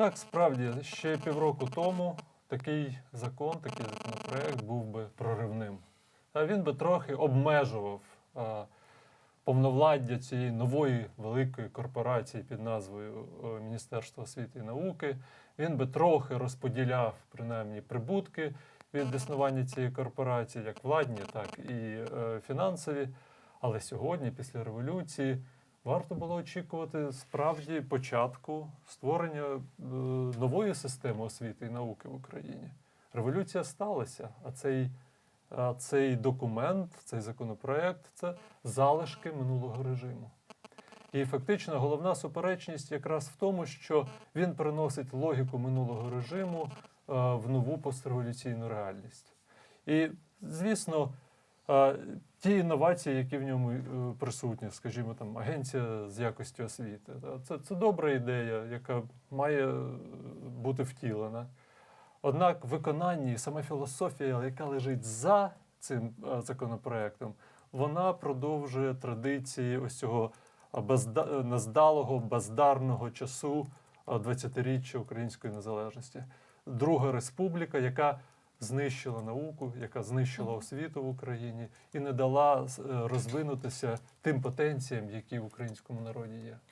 Так, справді, ще півроку тому такий закон, такий законопроект був би проривним. А він би трохи обмежував а, повновладдя цієї нової великої корпорації під назвою е, Міністерство освіти і науки. Він би трохи розподіляв принаймні прибутки від існування цієї корпорації, як владні, так і е, фінансові. Але сьогодні, після революції, варто було очікувати справді початку створення е, нової системи освіти і науки в Україні. Революція сталася, а цей, а цей документ, цей законопроект це залишки минулого режиму. І фактично головна суперечність якраз в тому, що він приносить логіку минулого режиму е, в нову постреволюційну реальність. І, звісно, ті інновації, які в ньому е, присутні, скажімо, там агенція з якості освіти, це, це добра ідея, яка має е, бути втілена. Однак виконання і сама філософія, яка лежить за цим е, законопроектом, вона продовжує традиції ось цього нездалого, бездарного часу а, 20-річчя української незалежності. Друга республіка, яка знищила науку, яка знищила освіту в Україні і не дала е, розвинутися тим потенціям, які в українському народі є.